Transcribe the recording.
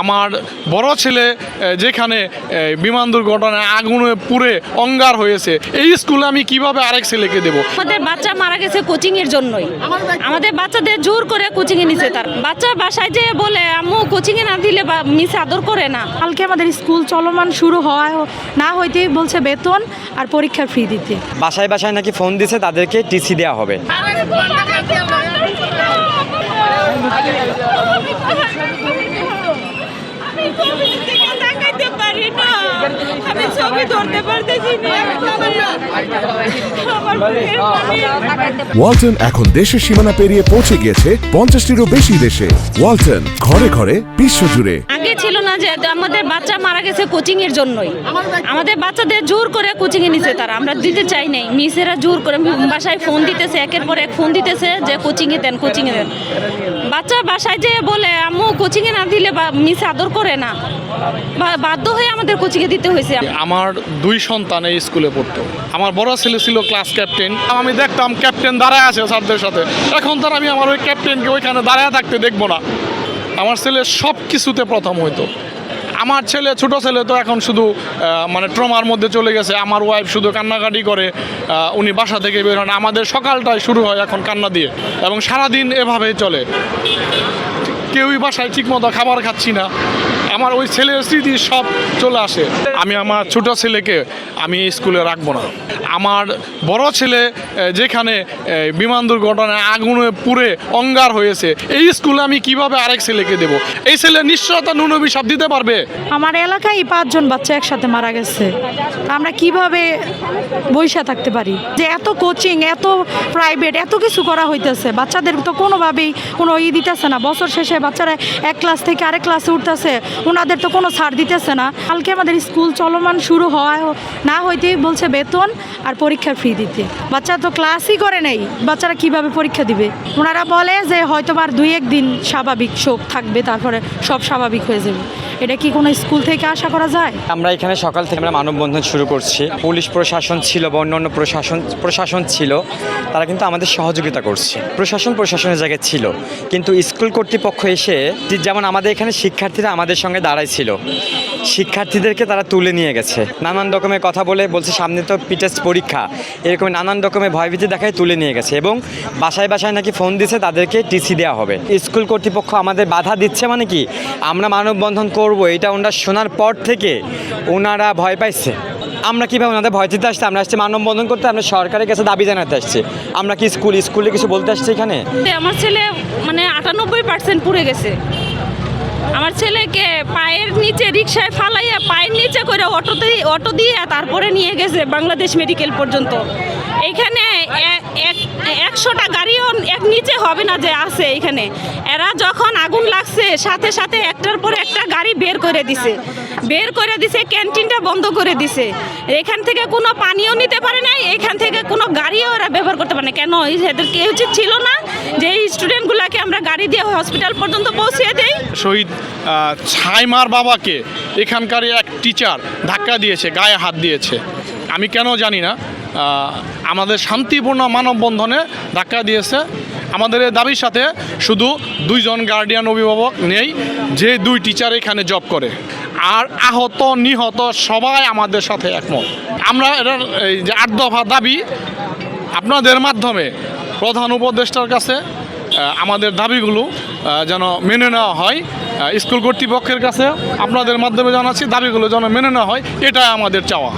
আমার বড় ছেলে যেখানে বিমান দুর্ঘটনায় আগুনে পুড়ে অঙ্গার হয়েছে এই স্কুলে আমি কীভাবে আরেক ছেলেকে দেব? আমাদের বাচ্চা মারা গেছে কোচিং এর জন্যই। আমাদের বাচ্চাদের জোর করে কোচিং এ নিছে তার। বাচ্চা বাসায় যে বলে আম্মু কোচিং এ না দিলে বা মিস আদর করে না। কালকে আমাদের স্কুল চলমান শুরু হওয়া না হইতেই বলছে বেতন আর পরীক্ষার ফি দিতে। বাসায় বাসায় নাকি ফোন দিছে তাদেরকে টিসি দেওয়া হবে। আমি ছবির দিকে তাকাইতে পারি না আমি ছবি ধরতে পারতেছি না আমার বুকের পানি ওয়ালটন এখন দেশের সীমানা পেরিয়ে পৌঁছে গিয়েছে পঞ্চাশটিরও বেশি দেশে। ওয়ালটন, ঘরে ঘরে বিশ্বজুড়ে আগে ছিল না যে আমাদের বাচ্চা মারা গেছে কোচিং এর জন্যই। আমাদের বাচ্চাদের জোর করে কোচিং এ নিছে তারা। আমরা দিতে চাই নাই। মিসেরা জোর করে বাসায় ফোন দিতেছে, একের পর এক ফোন দিতেছে যে কোচিং এ দেন কোচিং এ দেন। বাচ্চা বাসায় যে বলে, আম্মু কোচিং এ না দিলে মিস আদর করে না। বাধ্য হয়ে আমাদের কোচিং এ দিতে হয়েছে। আমার দুই সন্তান এই স্কুলে পড়তো। আমার বড় ছেলে ছিল ক্লাস ক্যাপ্টেন। আমি দেখতাম ক্যাপ্টেন দাঁড়ায় আছে স্যারদের সাথে। এখন তার আমি আমার ওই ক্যাপ্টেনকে ওইখানে দাঁড়ায় থাকতে দেখব না। আমার ছেলে সব কিছুতে প্রথম হইতো। আমার ছেলে, ছোট ছেলে তো এখন শুধু মানে ট্রমার মধ্যে চলে গেছে। আমার ওয়াইফ শুধু কান্নাকাটি করে উনি বাসা থেকে বের হন। আমাদের সকালটাই শুরু হয় এখন কান্না দিয়ে এবং সারাদিন এভাবেই চলে। কেউই বাসায় ঠিকমতো খাবার খাচ্ছি না। আমার ওই ছেলের স্মৃতি সব চলে আসে। আমি আমার ছোট ছেলেকে আমি স্কুলে রাখব না। আমার বড় ছেলে যেখানে বিমান দুর্ঘটনায় আগুনে পুড়ে অঙ্গার হয়েছে, এই স্কুলে আমি কীভাবে আরেক ছেলেকে দেব? এই ছেলে নিশ্চয়তা নুন অভিশাপ দিতে পারবে? আমার এলাকায় পাঁচজন বাচ্চা একসাথে মারা গেছে। আমরা কীভাবে বৈশা থাকতে পারি? যে এত কোচিং এত প্রাইভেট এত কিছু করা হইতেছে। বাচ্চাদের তো কোনোভাবেই কোনো ই দিতেছে না। বছর শেষে বাচ্চারা এক ক্লাস থেকে আরেক ক্লাসে উঠতেছে। ওনাদের তো কোনো ছাড় দিতেছে না। কালকে আমাদের স্কুল চলমান শুরু হওয়া না হইতেই বলছে বেতন। আর পরীক্ষার ফি দিতে। বাচ্চা তো ক্লাসই করে নেই। বাচ্চারা কীভাবে পরীক্ষা দিবে? ওনারা বলে যে হয়তো আর দুই এক দিন স্বাভাবিক শোক থাকবে, তারপরে সব স্বাভাবিক হয়ে যাবে। এটা কি কোনো স্কুল থেকে আশা করা যায়? আমরা এখানে সকাল থেকে আমরা মানববন্ধন শুরু করছি। পুলিশ প্রশাসন ছিল বা অন্যান্য প্রশাসন প্রশাসন ছিল, তারা কিন্তু আমাদের সহযোগিতা করছে। প্রশাসন প্রশাসনের জায়গায় ছিল। কিন্তু স্কুল কর্তৃপক্ষ এসে, যেমন আমাদের এখানে শিক্ষার্থীরা আমাদের সঙ্গে দাঁড়াইছিল শিক্ষার্থীদেরকে তারা তুলে নিয়ে গেছে। নানান রকমের কথা বলে বলছে, সামনে তো পিটেস্ট পরীক্ষা। এরকম নানান রকমের ভয়ভীতি দেখায় তুলে নিয়ে গেছে এবং বাসায় বাসায় নাকি ফোন দিছে, তাদেরকে টিসি দেওয়া হবে। স্কুল কর্তৃপক্ষ আমাদের বাধা দিচ্ছে মানে কি? আমরা মানববন্ধন করব, এটা ওনারা শোনার পর থেকে ওনারা ভয় পাইছে। আমরা কীভাবে ওনাদের ভয় দিতে আসছি? আমরা আসছি মানববন্ধন করতে, আমরা সরকারের কাছে দাবি জানাতে আসছি। আমরা কি স্কুল, স্কুলে কিছু বলতে আসছি এখানে? আমার ছেলে মানে আটানব্বই পার্সেন্ট পুড়ে গেছে। আমার ছেলেকে পায়ের নিচে রিক্সায় ফালাইয়া পায়ের নিচে করে অটোতে, অটো দিয়ে তারপরে নিয়ে গেছে বাংলাদেশ মেডিকেল পর্যন্ত। এখানে এক- একশোটা গাড়িও এক নিচে হবে না যে আছে এখানে এরা যখন আগুন লাগছে, সাথে সাথে একটার পর একটা গাড়ি বের করে দিছে। বের করে দিছে, ক্যান্টিনটা বন্ধ করে দিছে। এখান থেকে কোনো পানিও নিতে পারে নাই, এখান থেকে কোনো গাড়িও ওরা ব্যবহার করতে পারে না কেন? এদেরকে উচিত ছিল না যে এই স্টুডেন্টগুলোকে আমরা গাড়ি দিয়ে হসপিটাল পর্যন্ত পৌঁছিয়ে দেই। শহীদ ছাইমার বাবাকে এখানকার এক টিচার ধাক্কা দিয়েছে, গায়ে হাত দিয়েছে। আমি কেন জানি না আমাদের শান্তিপূর্ণ মানববন্ধনে ধাক্কা দিয়েছে। আমাদের এই দাবির সাথে শুধু দুইজন গার্ডিয়ান অভিভাবক নেই, যে দুই টিচার এখানে জব করে। আর আহত, নিহত সবাই আমাদের সাথে একমত। আমরা এটার এই যে আট দফা দাবি আপনাদের মাধ্যমে প্রধান উপদেষ্টার কাছে আমাদের দাবিগুলো যেন মেনে নেওয়া হয়। স্কুল কর্তৃপক্ষের কাছে আপনাদের মাধ্যমে জানাচ্ছি, দাবিগুলো যেন মেনে নেওয়া হয়, এটাই আমাদের চাওয়া।